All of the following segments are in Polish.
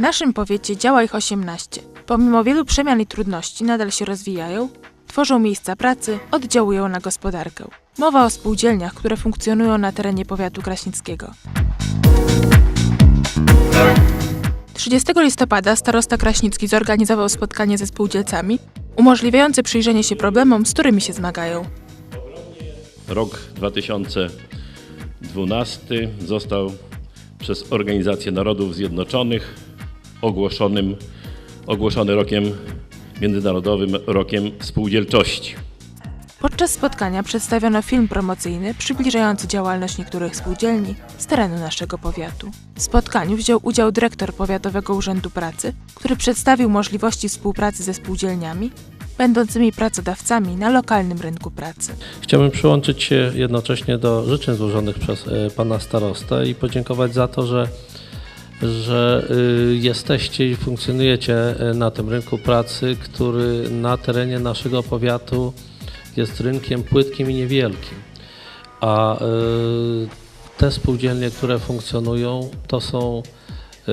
naszym powiecie działa ich 18. Pomimo wielu przemian i trudności nadal się rozwijają, tworzą miejsca pracy, oddziałują na gospodarkę. Mowa o spółdzielniach, które funkcjonują na terenie powiatu kraśnickiego. 30 listopada starosta Kraśnicki zorganizował spotkanie ze spółdzielcami, umożliwiające przyjrzenie się problemom, z którymi się zmagają. Rok 2012 został przez Organizację Narodów Zjednoczonych ogłoszonym, ogłoszony rokiem Międzynarodowym Rokiem Spółdzielczości. Podczas spotkania przedstawiono film promocyjny przybliżający działalność niektórych spółdzielni z terenu naszego powiatu. W spotkaniu wziął udział dyrektor Powiatowego Urzędu Pracy, który przedstawił możliwości współpracy ze spółdzielniami, będącymi pracodawcami na lokalnym rynku pracy. Chciałbym przyłączyć się jednocześnie do życzeń złożonych przez e, pana starostę i podziękować za to, że, że y, jesteście i funkcjonujecie e, na tym rynku pracy, który na terenie naszego powiatu jest rynkiem płytkim i niewielkim. A y, te spółdzielnie, które funkcjonują, to są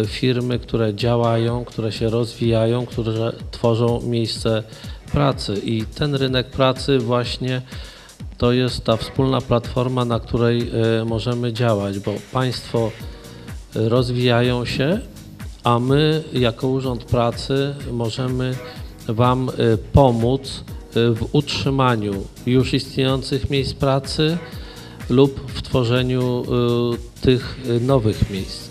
firmy, które działają, które się rozwijają, które tworzą miejsce pracy. I ten rynek pracy właśnie to jest ta wspólna platforma, na której możemy działać, bo państwo rozwijają się, a my jako Urząd Pracy możemy Wam e, pomóc e, w utrzymaniu już istniejących miejsc pracy lub w tworzeniu e, tych nowych miejsc.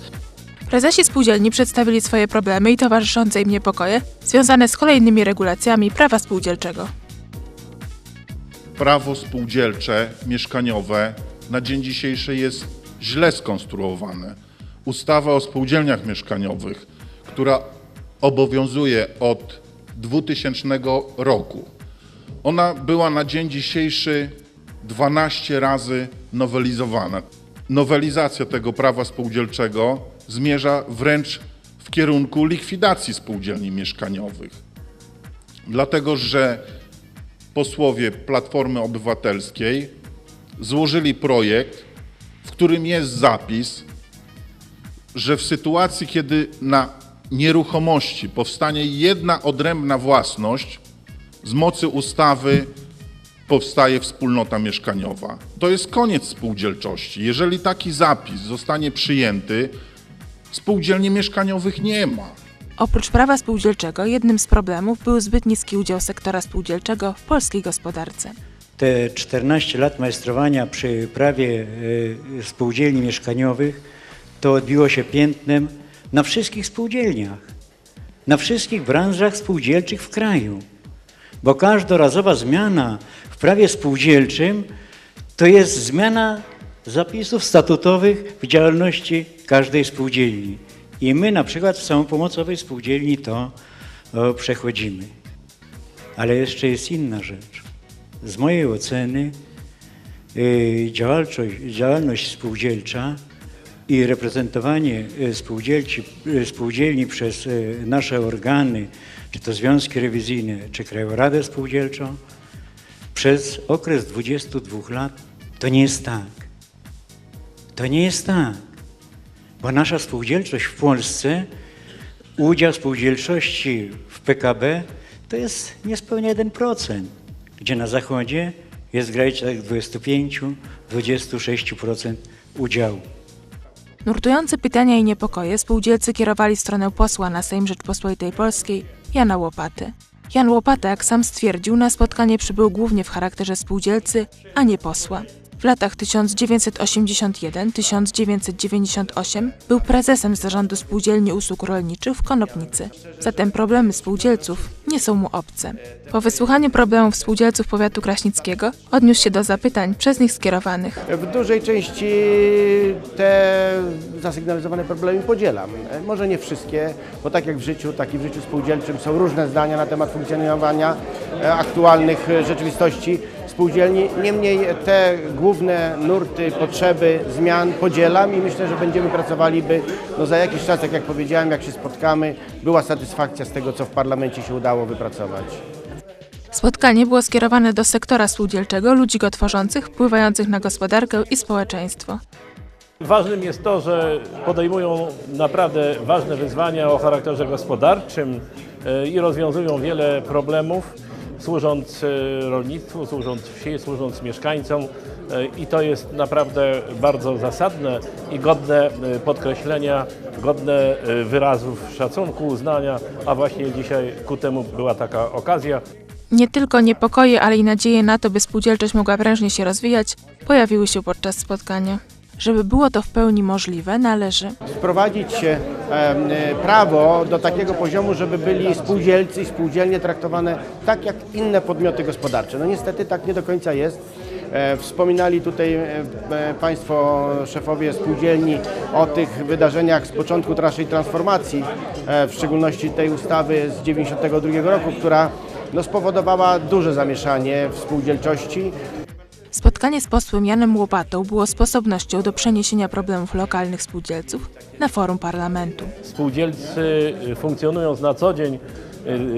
Prezesi spółdzielni przedstawili swoje problemy i towarzyszące im niepokoje związane z kolejnymi regulacjami prawa spółdzielczego. prawo spółdzielcze, mieszkaniowe na dzień dzisiejszy jest źle skonstruowane. Ustawa o spółdzielniach mieszkaniowych, która obowiązuje od 2000 roku, ona była na dzień dzisiejszy 12 razy nowelizowana. Nowelizacja tego prawa spółdzielczego zmierza wręcz w kierunku likwidacji spółdzielni mieszkaniowych. Dlatego, że posłowie Platformy Obywatelskiej złożyli projekt, w którym jest zapis, że w sytuacji, kiedy na nieruchomości powstanie jedna odrębna własność, z mocy ustawy powstaje wspólnota mieszkaniowa. To jest koniec spółdzielczości. Jeżeli taki zapis zostanie przyjęty, spółdzielni mieszkaniowych nie ma. Oprócz prawa spółdzielczego, jednym z problemów był zbyt niski udział sektora spółdzielczego w polskiej gospodarce. Te 14 lat majstrowania przy prawie e, spółdzielni mieszkaniowych to odbiło się piętnem na wszystkich spółdzielniach, na wszystkich branżach spółdzielczych w kraju. Bo każdorazowa zmiana w prawie spółdzielczym to jest zmiana zapisów statutowych w działalności każdej spółdzielni. I my na przykład w samopomocowej spółdzielni to o, przechodzimy. Ale jeszcze jest inna rzecz. Z mojej oceny y, działalność, działalność spółdzielcza i reprezentowanie y, spółdzielci, y, spółdzielni przez y, nasze organy, czy to związki rewizyjne, czy Krajową Radę Spółdzielczą, przez okres 22 lat, to nie jest tak. To nie jest tak. Bo nasza spółdzielczość w Polsce, udział spółdzielczości w PKB to jest niespełna 1%, gdzie na zachodzie jest w granicach 25-26% udziału. Nurtujące pytania i niepokoje spółdzielcy kierowali w stronę posła na Sejm Rzeczpospolitej Polskiej Jana Łopaty. Jan Łopata, jak sam stwierdził, na spotkanie przybył głównie w charakterze spółdzielcy, a nie posła. Latach 1981-1998 był prezesem zarządu Spółdzielni Usług Rolniczych w Konopnicy. Zatem problemy spółdzielców nie są mu obce. Po wysłuchaniu problemów spółdzielców powiatu kraśnickiego odniósł się do zapytań przez nich skierowanych. W dużej części te zasygnalizowane problemy podzielam. Może nie wszystkie, bo tak jak w życiu, tak i w życiu spółdzielczym są różne zdania na temat funkcjonowania e, aktualnych e, rzeczywistości spółdzielni. Niemniej te główne nurty, potrzeby, zmian podzielam i myślę, że będziemy pracowali, by no za jakiś czas, tak jak powiedziałem, jak się spotkamy, była satysfakcja z tego, co w parlamencie się udało wypracować. Spotkanie było skierowane do sektora spółdzielczego, ludzi go tworzących, wpływających na gospodarkę i społeczeństwo. Ważnym jest to, że podejmują naprawdę ważne wyzwania o charakterze gospodarczym e, i rozwiązują wiele problemów, służąc e, rolnictwu, służąc wsi, służąc mieszkańcom. E, I to jest naprawdę bardzo zasadne i godne e, podkreślenia, godne wyrazów szacunku, uznania, a właśnie dzisiaj ku temu była taka okazja. Nie tylko niepokoje, ale i nadzieje na to, by spółdzielczość mogła prężnie się rozwijać, pojawiły się podczas spotkania. Żeby było to w pełni możliwe, należy Wprowadzić em, e, prawo do takiego poziomu, żeby byli spółdzielcy i spółdzielnie traktowane tak jak inne podmioty gospodarcze. No niestety tak nie do końca jest. E, Wspominali tutaj e, e, Państwo szefowie spółdzielni o tych wydarzeniach z początku naszej transformacji, e, w szczególności tej ustawy z 1992 roku, która no, spowodowała duże zamieszanie w spółdzielczości. Spotkanie z posłem Janem Łopatą było sposobnością do przeniesienia problemów lokalnych spółdzielców na forum parlamentu. Spółdzielcy y, funkcjonując na co dzień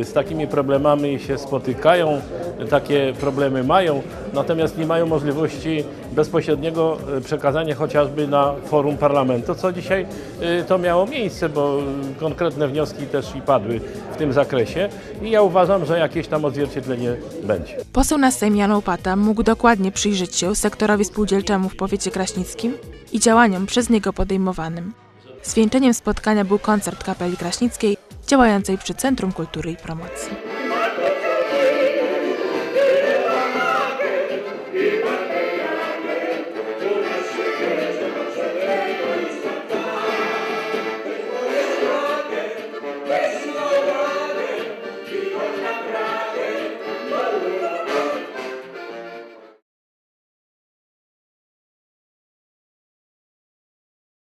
z takimi problemami się spotykają, takie problemy mają, natomiast nie mają możliwości bezpośredniego y, przekazania chociażby na forum parlamentu, co dzisiaj y, to miało miejsce, bo y, konkretne wnioski też i padły w tym zakresie i ja uważam, że jakieś tam odzwierciedlenie będzie. Poseł na Sejm Jan Łopata mógł dokładnie przyjrzeć się sektorowi spółdzielczemu w powiecie kraśnickim i działaniom przez niego podejmowanym. Zwieńczeniem spotkania był koncert kapeli kraśnickiej działającej przy Centrum Kultury i Promocji.